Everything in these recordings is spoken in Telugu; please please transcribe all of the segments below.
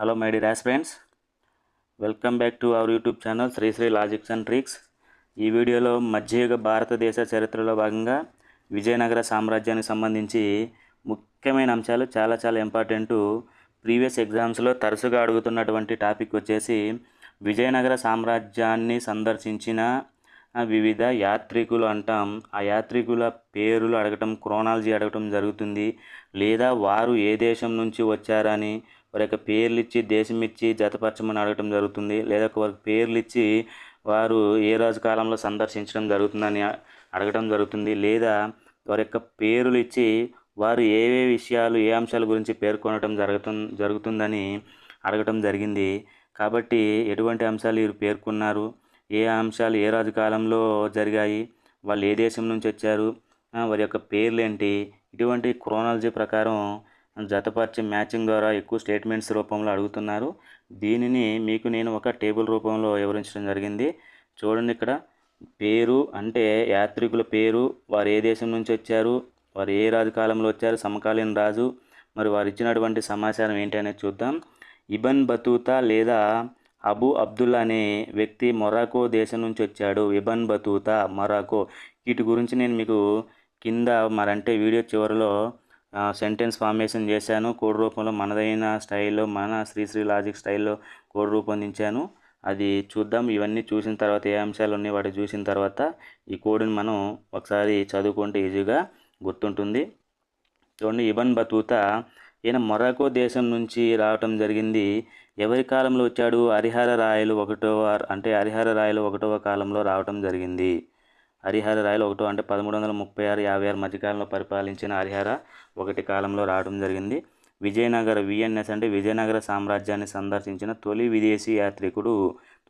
Hello my dear aspirants welcome back to our YouTube channel Sri Sri logics and tricks ఈ వీడియోలో మధ్యయుగ భారతదేశ చరిత్రలో భాగంగా విజయనగర సామ్రాజ్యానికి సంబంధించి ముఖ్యమైన అంశాలు చాలా చాలా ఇంపార్టెంట్ ప్రీవియస్ ఎగ్జామ్స్లో తరచుగా అడుగుతున్నటువంటి టాపిక్ వచ్చేసి విజయనగర సామ్రాజ్యాన్ని సందర్శించిన వివిధ యాత్రికులు అంటాం. ఆ యాత్రికుల పేర్లు అడగటం క్రోనాలజీ అడగటం జరుగుతుంది. లేదా వారు ఏ దేశం నుంచి వచ్చారని వారి యొక్క పేర్లు ఇచ్చి దేశం ఇచ్చి జతపరచమని అడగటం జరుగుతుంది. లేదా వారికి పేర్లు ఇచ్చి వారు ఏ రాజు కాలంలో సందర్శించడం జరుగుతుందని అడగటం జరుగుతుంది. లేదా వారి యొక్క పేర్లు ఇచ్చి వారు ఏవే విషయాలు ఏ అంశాల గురించి పేర్కొనడం జరుగుతు జరుగుతుందని అడగటం జరిగింది. కాబట్టి ఎటువంటి అంశాలు వీరు పేర్కొన్నారు? ఏ అంశాలు ఏ రాజు కాలంలో జరిగాయి? వాళ్ళు ఏ దేశం నుంచి వచ్చారు? వారి యొక్క పేర్లు ఏంటి ఇటువంటి క్రోనాలజీ ప్రకారం జతపరిచి మ్యాచింగ్ ద్వారా ఎక్కువ స్టేట్మెంట్స్ రూపంలో అడుగుతున్నారు. దీనిని మీకు నేను ఒక టేబుల్ రూపంలో వివరించడం జరిగింది. చూడండి ఇక్కడ. పేరు అంటే యాత్రికుల పేరు వారు ఏ దేశం నుంచి వచ్చారు వారు ఏ రాజు కాలంలో వచ్చారు సమకాలీన రాజు మరి వారు ఇచ్చినటువంటి సమాచారం ఏంటి అనేది చూద్దాం. ఇబన్ బతూతా లేదా అబు అబ్దుల్లా అనే వ్యక్తి మొరాకో దేశం నుంచి వచ్చాడు. Ibn Battuta Morocco. వీటి గురించి నేను మీకు కింద మరంటే వీడియో చివరిలో సెంటెన్స్ ఫార్మేషన్ చేశాను. కోడ్ రూపంలో మనదైన స్టైల్లో మన శ్రీశ్రీ లాజిక్ స్టైల్లో కోడ్ రూపొందించాను. అది చూద్దాం. ఇవన్నీ చూసిన తర్వాత ఏ అంశాలు ఉన్నాయి వాటి చూసిన తర్వాత ఈ కోడ్ని మనం ఒకసారి చదువుకుంటే ఈజీగా గుర్తుంటుంది. చూడండి ఇబన్ బతూత ఈయన మొరాకో దేశం నుంచి రావటం జరిగింది. ఎవరి కాలంలో వచ్చాడు? హరిహర రాయలు ఒకటవ అంటే హరిహర రాయలు ఒకటవ కాలంలో రావటం జరిగింది. హరిహర రాయలు ఒకటో అంటే పదమూడు వందల ముప్పై ఆరు యాభై ఆరు మధ్యకాలంలో పరిపాలించిన హరిహర ఒకటి కాలంలో రావడం జరిగింది. విజయనగర విఎన్ఎస్ అంటే విజయనగర సామ్రాజ్యాన్ని సందర్శించిన తొలి విదేశీ యాత్రికుడు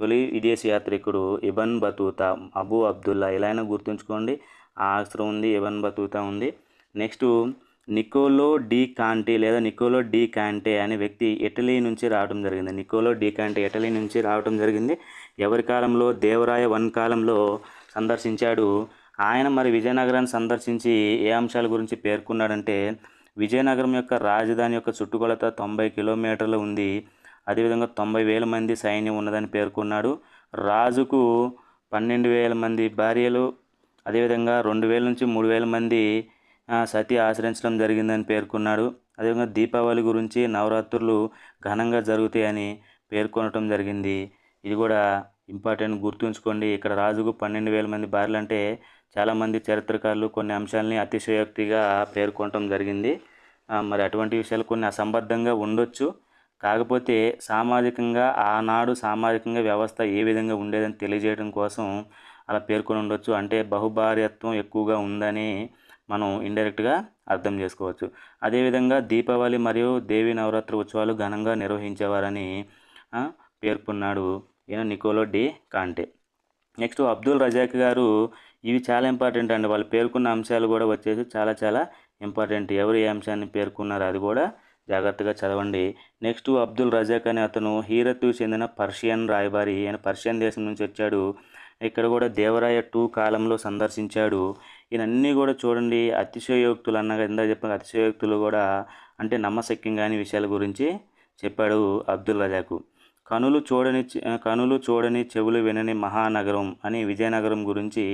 తొలి విదేశీ యాత్రికుడు ఇబన్ బతూతా అబు అబ్దుల్లా. ఇలా అయినా గుర్తుంచుకోండి ఆ అక్షరం ఉంది ఇబన్ బతూతా ఉంది. నెక్స్ట్ నికోలో డి కాంటే లేదా నికోలో డి కాంటే అనే వ్యక్తి ఇటలీ నుంచి రావడం జరిగింది. నికోలో డి కాంటే ఇటలీ నుంచి రావడం జరిగింది. ఎవరి కాలంలో? దేవరాయ వన్ కాలంలో సందర్శించాడు. ఆయన మరి విజయనగరాన్ని సందర్శించి ఏ అంశాల గురించి పేర్కొన్నాడంటే విజయనగరం యొక్క రాజధాని యొక్క చుట్టుకొలత తొంభై కిలోమీటర్లు ఉంది. అదేవిధంగా తొంభై వేల మంది సైన్యం ఉన్నదని పేర్కొన్నాడు. రాజుకు పన్నెండు వేల మంది భార్యలు అదేవిధంగా రెండు వేల నుంచి మూడు వేల మంది సతీ సతి జరిగిందని పేర్కొన్నాడు. అదేవిధంగా దీపావళి గురించి నవరాత్రులు ఘనంగా జరుగుతాయని పేర్కొనటం జరిగింది. ఇది కూడా ఇంపార్టెంట్ గుర్తుంచుకోండి. ఇక్కడ రాజుకు పన్నెండు వేల మంది భార్యలు అంటే చాలామంది చరిత్రకారులు కొన్ని అంశాలని అతిశయోక్తిగా పేర్కొనటం జరిగింది. మరి అటువంటి విషయాలు కొన్ని అసంబద్ధంగా ఉండొచ్చు. కాకపోతే సామాజికంగా ఆనాడు సామాజికంగా వ్యవస్థ ఏ విధంగా ఉండేదని తెలియజేయడం కోసం అలా పేర్కొని ఉండొచ్చు. అంటే బహుభార్యత్వం ఎక్కువగా ఉందని మనం ఇండైరెక్ట్గా అర్థం చేసుకోవచ్చు. అదేవిధంగా దీపావళి మరియు దేవి నవరాత్రి ఉత్సవాలు ఘనంగా నిర్వహించేవారని పేర్కొన్నాడు. ఈయన Niccolo de Conti. Next Abdul Razzaq గారు ఇవి చాలా ఇంపార్టెంట్ అండి. వాళ్ళు పేర్కొన్న అంశాలు కూడా వచ్చేసి చాలా చాలా ఇంపార్టెంట్. ఎవరు ఏ అంశాన్ని పేర్కొన్నారు అది కూడా జాగ్రత్తగా చదవండి. నెక్స్ట్ అబ్దుల్ రజాక్ అనే అతను హీరత్కు చెందిన పర్షియన్ రాయబారి ఆయన పర్షియన్ దేశం నుంచి వచ్చాడు. ఇక్కడ కూడా దేవరాయ టూ కాలంలో సందర్శించాడు. ఈయనన్నీ కూడా చూడండి అతిశయోక్తులు అన్నగా ఇందా చెప్పిన అతిశయోక్తులు కూడా అంటే నమ్మశక్యం కాని విషయాల గురించి చెప్పాడు అబ్దుల్ రజాకు. కనులు చూడని కనులు చూడని చెవులు వినని మహానగరం అని విజయనగరం గురించి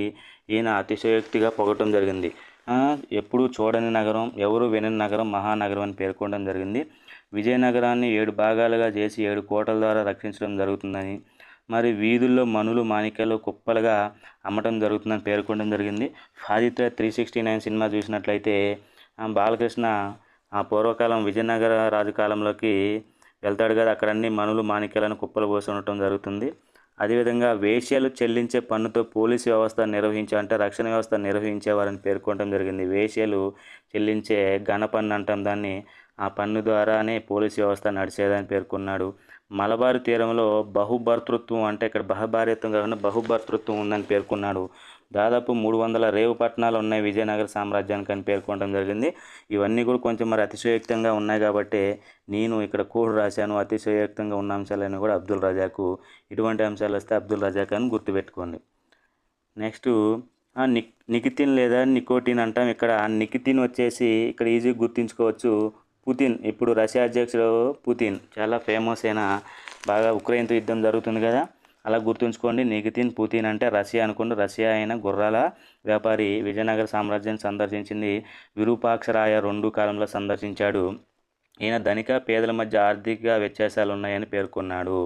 ఈయన అతిశయోక్తిగా పొగటం జరిగింది. ఎప్పుడు ఎప్పుడూ చూడని నగరం ఎవరు వినని నగరం మహానగరం అని పేర్కొనడం జరిగింది. విజయనగరాన్ని ఏడు భాగాలుగా చేసి ఏడు కోటల ద్వారా రక్షించడం జరుగుతుందని మరి వీధుల్లో మనులు మాణిక్యాలు కుప్పలుగా అమ్మటం జరుగుతుందని పేర్కొనడం జరిగింది. Aditya three sixty nine cinema చూసినట్లయితే బాలకృష్ణ ఆ పూర్వకాలం విజయనగర రాజు కాలంలోకి వెళ్తాడు కదా అక్కడ అన్ని మనులు మాణిక్యాలను కుప్పలు పోసి ఉండటం జరుగుతుంది. అదేవిధంగా వేశ్యలు చెల్లించే పన్నుతో పోలీసు వ్యవస్థ నిర్వహించే అంటే రక్షణ వ్యవస్థ నిర్వహించేవారని పేర్కొనడం జరిగింది. వేశ్యలు చెల్లించే ఘన పన్ను అంటాం దాన్ని. ఆ పన్ను ద్వారానే పోలీసు వ్యవస్థ నడిచేదని పేర్కొన్నాడు. మలబారు తీరంలో బహుభర్తృత్వం అంటే ఇక్కడ బహుభార్యత్వం కాకుండా బహుభర్తృత్వం ఉందని పేర్కొన్నాడు. దాదాపు మూడు వందల రేవు పట్టణాలు ఉన్నాయి విజయనగర సామ్రాజ్యానికి అని పేర్కొనడం జరిగింది. ఇవన్నీ కూడా కొంచెం మరి అతిశయోక్తంగా ఉన్నాయి కాబట్టి నేను ఇక్కడ కోడ్ రాశాను. అతిశయోక్తంగా ఉన్న అంశాలని కూడా అబ్దుల్ రజాకు ఇటువంటి అంశాలు వస్తే అబ్దుల్ రజాక్ అని గుర్తుపెట్టుకోండి. నెక్స్ట్ నిక్ నికితిన్ లేదా నికోటిన్ అంటాం ఇక్కడ. నికితిన్ వచ్చేసి ఇక్కడ ఈజీగా గుర్తుంచుకోవచ్చు. పుతిన్ ఇప్పుడు రష్యా అధ్యక్షుడు పుతిన్. చాలా ఫేమస్ అయిన బాగా ఉక్రెయిన్తో యుద్ధం జరుగుతుంది కదా. అలా గుర్తుంచుకోండి. నిగితిన్ పుతిన్ అంటే రష్యా అనుకోండి. రష్యా అయిన గుర్రాల వ్యాపారి విజయనగర సామ్రాజ్యాన్ని సందర్శించింది. విరూపాక్షరాయ రెండు కాలంలో సందర్శించాడు. ఈయన ధనిక పేదల మధ్య ఆర్థిక వ్యత్యాసాలు ఉన్నాయని పేర్కొన్నాడు.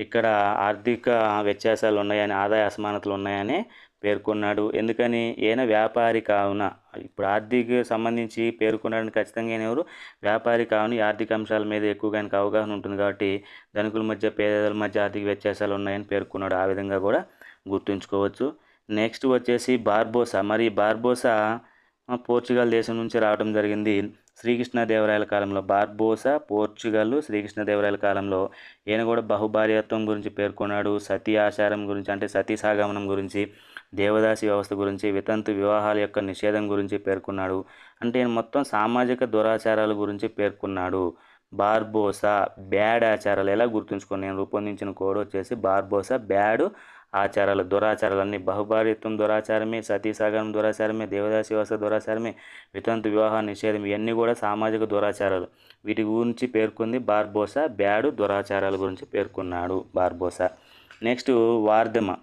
ఇక్కడ ఆర్థిక వ్యత్యాసాలు ఉన్నాయని ఆదాయ అసమానతలు ఉన్నాయని పేర్కొన్నాడు. ఎందుకని? ఈయన వ్యాపారి కావున. ఇప్పుడు ఆర్థిక సంబంధించి పేర్కొన్నాడని ఖచ్చితంగా ఎవరు? వ్యాపారి కావున ఆర్థిక అంశాల మీద ఎక్కువగా ఆయనకు అవగాహన ఉంటుంది కాబట్టి ధనికుల మధ్య పేదల మధ్య ఆర్థిక వ్యత్యాసాలు ఉన్నాయని పేర్కొన్నాడు. ఆ విధంగా కూడా గుర్తుంచుకోవచ్చు. నెక్స్ట్ వచ్చేసి బార్బోసా. మరి బార్బోసా పోర్చుగల్ దేశం నుంచి రావడం జరిగింది. శ్రీకృష్ణదేవరాయల కాలంలో బార్బోసా పోర్చుగల్ శ్రీకృష్ణదేవరాయల కాలంలో ఈయన కూడా బహుభార్యత్వం గురించి పేర్కొన్నాడు. సతీ ఆచారం గురించి అంటే సతీ సాగమనం గురించి. దేవదాసి వ్యవస్థ గురించి వితంతు వివాహాల యొక్క నిషేధం గురించి పేర్కొన్నాడు. అంటే మొత్తం సామాజిక దురాచారాల గురించి పేర్కొన్నాడు. బార్బోసా బ్యాడ్ ఆచారాలు ఎలా గుర్తుంచుకొని నేను రూపొందించిన కోడ్ వచ్చేసి బార్బోసా బ్యాడ్ ఆచారాలు. దురాచారాలన్నీ బహుభార్యత్వం దురాచారమే సతీసాగరం దురాచారమే దేవదాసి వ్యవస్థ దురాచారమే వితంతు వివాహ నిషేధం ఇవన్నీ కూడా సామాజిక దురాచారాలు. వీటి గురించి పేర్కొంది బార్బోసా బ్యాడు దురాచారాల గురించి పేర్కొన్నాడు బార్బోసా. నెక్స్ట్ వార్ధమ.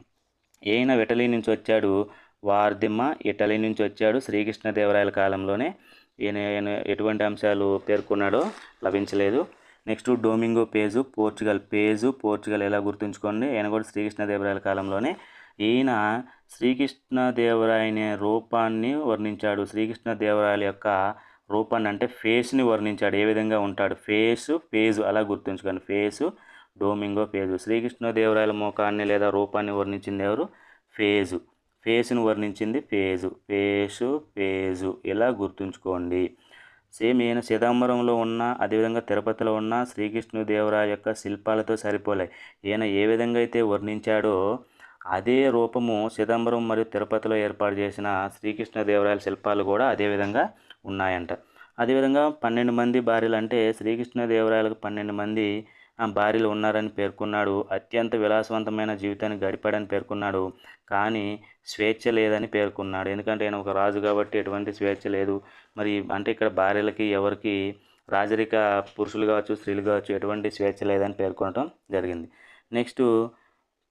ఈయన ఇటలీ నుంచి వచ్చాడు వార్దిమ్మ ఇటలీ నుంచి వచ్చాడు శ్రీకృష్ణదేవరాయల కాలంలోనే. ఈయన ఈయన ఎటువంటి అంశాలు పేర్కొన్నాడో లభించలేదు. Next Domingo Paes Portugal Paes Portugal ఎలా గుర్తుంచుకోండి? ఈయన కూడా శ్రీకృష్ణదేవరాయల కాలంలోనే. ఈయన శ్రీకృష్ణదేవరాయని రూపాన్ని వర్ణించాడు. శ్రీకృష్ణదేవరాయల యొక్క రూపాన్ని అంటే ఫేస్ని వర్ణించాడు. ఏ విధంగా ఉంటాడు? ఫేసు పేజు అలా గుర్తుంచుకోండి. ఫేసు డోమింగో పేజు శ్రీకృష్ణదేవరాయల ముఖాన్ని లేదా రూపాన్ని వర్ణించింది ఎవరు? ఫేజు. ఫేస్ను వర్ణించింది పేజు ఫేసు పేజు ఇలా గుర్తుంచుకోండి. సేమ్ ఈయన చిదంబరంలో ఉన్న అదేవిధంగా తిరుపతిలో ఉన్న శ్రీకృష్ణదేవరాయ యొక్క శిల్పాలతో సరిపోలాయి. ఈయన ఏ విధంగా అయితే వర్ణించాడో అదే రూపము చిదంబరం మరియు తిరుపతిలో ఏర్పాటు చేసిన శ్రీకృష్ణదేవరాయల శిల్పాలు కూడా అదే విధంగా ఉన్నాయంట. అదేవిధంగా పన్నెండు మంది భార్యలు అంటే శ్రీకృష్ణదేవరాయలకు పన్నెండు మంది భార్యలు ఉన్నారని పేర్కొన్నాడు. అత్యంత విలాసవంతమైన జీవితాన్ని గడిపాడని పేర్కొన్నాడు. కానీ స్వేచ్ఛ లేదని పేర్కొన్నాడు. ఎందుకంటే ఆయన ఒక రాజు కాబట్టి ఎటువంటి స్వేచ్ఛ లేదు. మరి అంటే ఇక్కడ భార్యలకి ఎవరికి రాజరిక పురుషులు కావచ్చు స్త్రీలు కావచ్చు ఎటువంటి స్వేచ్ఛ లేదని పేర్కొనడం జరిగింది. నెక్స్ట్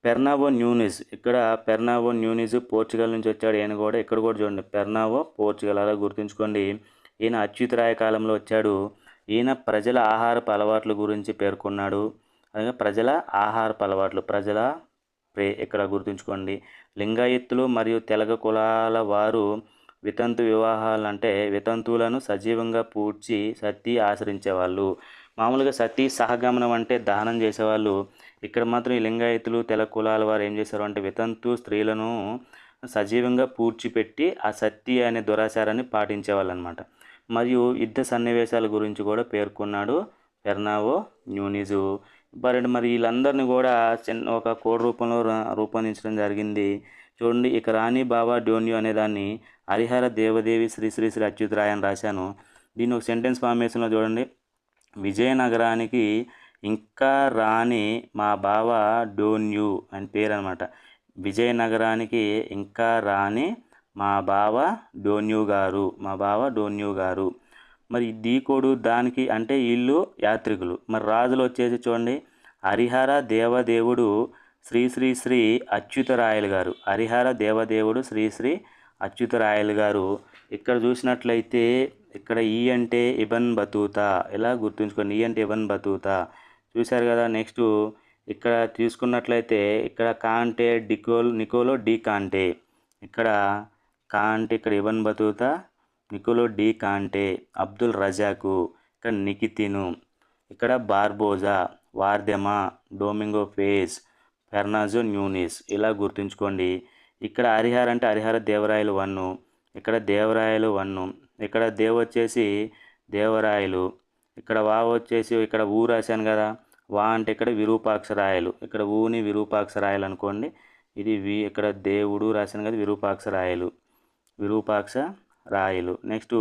పెర్నావో న్యూనిస్ ఇక్కడ పెర్నావో న్యూనిస్ పోర్చుగల్ నుంచి వచ్చాడు. ఈయన కూడా ఇక్కడ కూడా చూడండి. Fernao Portugal. అలా గుర్తుంచుకోండి. ఈయన అచ్యుతరాయ కాలంలో వచ్చాడు. ఈయన ప్రజల ఆహారపు అలవాట్ల గురించి పేర్కొన్నాడు. అలాగే ప్రజల ఆహారపు అలవాట్లు ప్రజల ప్రే ఇక్కడ గుర్తుంచుకోండి. లింగాయత్తులు మరియు తెలగ కులాల వారు వితంతు వివాహాలు అంటే వితంతువులను సజీవంగా పూడ్చి సతీ ఆచరించేవాళ్ళు. మామూలుగా సతీ సహగమనం అంటే దహనం చేసేవాళ్ళు. ఇక్కడ మాత్రం ఈ లింగాయతులు తెల కులాల వారు ఏం చేశారు అంటే వితంతు స్త్రీలను సజీవంగా పూడ్చిపెట్టి ఆ సతీ అనే దురాచారాన్ని పాటించేవాళ్ళు అనమాట మరియు యుద్ధ సన్నివేశాల గురించి కూడా పేర్కొన్నాడు పెర్నావో న్యూనిజు. మరి మరి వీళ్ళందరినీ కూడా చిన్న ఒక కోడ్ రూపంలో రూపొందించడం జరిగింది. చూడండి ఇక రాణి బాబా డోన్యూ అనే దాన్ని హరిహర దేవదేవి శ్రీ శ్రీ శ్రీ అచ్యుతరాయ అని రాశాను. దీన్ని ఒక సెంటెన్స్ ఫార్మేషన్లో చూడండి. విజయనగరానికి ఇంకా రాణి మా బావ డోన్యూ అని పేరు అనమాట విజయనగరానికి ఇంకా రాణి మా బావ డోన్యూ గారు మా బావ డోన్యూ గారు. మరి దీకోడు దానికి అంటే వీళ్ళు యాత్రికులు. మరి రాజులు వచ్చేసి చూడండి. హరిహర దేవదేవుడు శ్రీ శ్రీ శ్రీ అచ్యుతరాయలు గారు. హరిహర దేవదేవుడు శ్రీ శ్రీ అచ్యుతరాయలు గారు. ఇక్కడ చూసినట్లయితే ఇక్కడ ఈ అంటే ఇబన్ బతూతా. ఎలా గుర్తుంచుకోండి? ఈ అంటే ఇబన్ బతూతా. చూశారు కదా నెక్స్ట్ ఇక్కడ తీసుకున్నట్లయితే ఇక్కడ కాంటే డికోల్ నికోలో డి కాంటే. ఇక్కడ కాంటే ఇక్కడ ఇవన్ బతుకుతా? నికోలో డి కాంటే అబ్దుల్ రజాకు ఇక్కడ నికితిను ఇక్కడ బార్బోజా వార్దెమా డోమింగో ఫేస్ ఫెర్నాజో న్యూనిస్. ఇలా గుర్తుంచుకోండి. ఇక్కడ హరిహర అంటే హరిహర దేవరాయలు వన్ను ఇక్కడ దేవరాయలు వన్ను ఇక్కడ దేవ్ వచ్చేసి దేవరాయలు ఇక్కడ వా వచ్చేసి ఇక్కడ ఊ రాశాను కదా వా అంటే ఇక్కడ విరూపాక్షరాయలు ఇక్కడ ఊని విరూపాక్షరాయలు అనుకోండి ఇది వి ఇక్కడ దేవుడు రాశాను కదా విరూపాక్షరాయలు. విరూపాక్ష రాయలు. నెక్స్ట్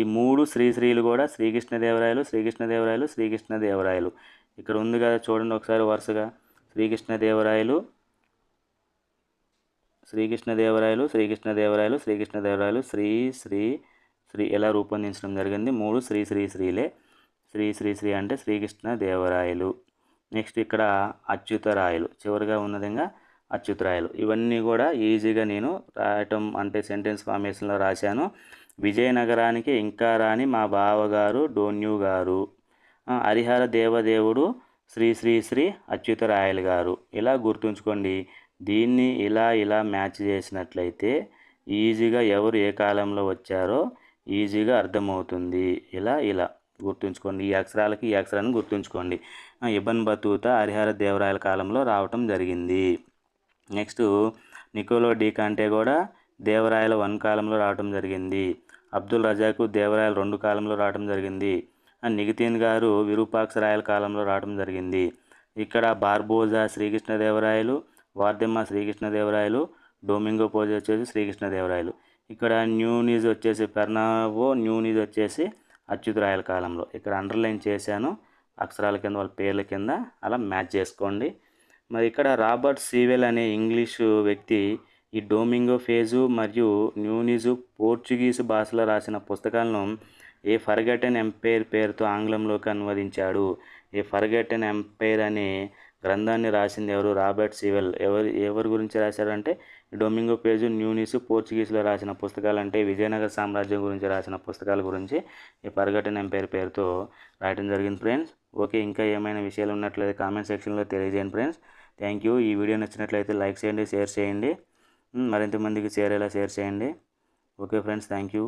ఈ మూడు శ్రీశ్రీలు కూడా శ్రీకృష్ణదేవరాయలు శ్రీకృష్ణదేవరాయలు శ్రీకృష్ణదేవరాయలు. ఇక్కడ ఉంది కదా చూడండి ఒకసారి వరుసగా. శ్రీకృష్ణదేవరాయలు శ్రీకృష్ణదేవరాయలు శ్రీకృష్ణదేవరాయలు శ్రీకృష్ణదేవరాయలు శ్రీ శ్రీ శ్రీ ఎలా రూపొందించడం జరిగింది? మూడు శ్రీ శ్రీ శ్రీలే. శ్రీ శ్రీ శ్రీ అంటే శ్రీకృష్ణ దేవరాయలు నెక్స్ట్ ఇక్కడ అచ్యుతరాయలు. చివరిగా ఉన్నదిగా అచ్యుతరాయలు. ఇవన్నీ కూడా ఈజీగా నేను రాయటం అంటే సెంటెన్స్ ఫార్మేషన్లో రాశాను. విజయనగరానికి ఇంకా రాని మా బావగారు డోన్యూ గారు హరిహర దేవదేవుడు శ్రీ శ్రీ శ్రీ అచ్యుతరాయలు గారు. ఇలా గుర్తుంచుకోండి దీన్ని ఇలా ఇలా మ్యాచ్ చేసినట్లయితే ఈజీగా ఎవరు ఏ కాలంలో వచ్చారో ఈజీగా అర్థమవుతుంది. ఇలా ఇలా గుర్తుంచుకోండి ఈ అక్షరాలకి ఈ అక్షరాన్ని గుర్తుంచుకోండి. ఇబన్ బతూత హరిహర దేవరాయల కాలంలో రావటం జరిగింది. నెక్స్ట్ నికోలో డి కాంటే కూడా దేవరాయల వన్ కాలంలో రావటం జరిగింది. అబ్దుల్ రజాకు దేవరాయలు రెండు కాలంలో రావటం జరిగింది. అండ్ నిగితీన్ గారు విరూపాక్షరాయల కాలంలో రావటం జరిగింది. ఇక్కడ Barbosa Srikrishnadevarayalu Varthema Srikrishnadevarayalu Domingo Paes వచ్చేసి శ్రీకృష్ణదేవరాయలు. ఇక్కడ న్యూ నీజ్ వచ్చేసి పెర్నావో న్యూ నీజ్ వచ్చేసి అచ్యుతరాయల కాలంలో. ఇక్కడ అండర్లైన్ చేశాను. అక్షరాల కింద వాళ్ళ పేర్ల కింద అలా మ్యాచ్ చేసుకోండి. మరి ఇక్కడ రాబర్ట్ సీవెల్ అనే ఇంగ్లీషు వ్యక్తి ఈ డోమింగో ఫేజు మరియు న్యూనిజు పోర్చుగీసు భాషలో రాసిన పుస్తకాలను ఏ ఫర్గటెన్ ఎంపైర్ పేరుతో ఆంగ్లంలోకి అనువదించాడు. ఏ ఫర్గటెన్ ఎంపైర్ అనే గ్రంథాన్ని రాసింది ఎవరు? Robert Sewell. ఎవరు ఎవరి గురించి రాశారంటే డొమింగో పేజు న్యూనిస్ పోర్చుగీస్లో రాసిన పుస్తకాలు అంటే విజయనగర సామ్రాజ్యం గురించి రాసిన పుస్తకాల గురించి ఈ ఫర్గటెన్ ఎంపైర్ పేరుతో రాయడం జరిగింది ఫ్రెండ్స్. ఓకే ఇంకా ఏమైనా విషయాలు ఉన్నట్లయితే కామెంట్ సెక్షన్లో తెలియజేయండి ఫ్రెండ్స్. Thank you. ఈ వీడియో నచ్చినట్లయితే లైక్ చేయండి షేర్ చేయండి. మరింత మందికి చేరేలా షేర్ చేయండి. Okay friends thank you.